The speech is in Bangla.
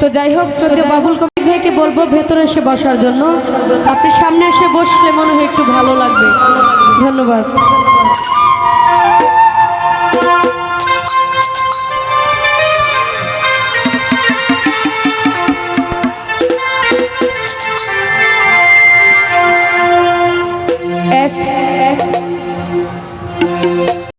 তো যাই হোক শ্রদ্ধেয় বাবুল কবি ভাইকে বলব ভেতরে এসে বসার জন্য। আপনি সামনে এসে বসলে মনে হয় একটু ভালো লাগবে। ধন্যবাদ।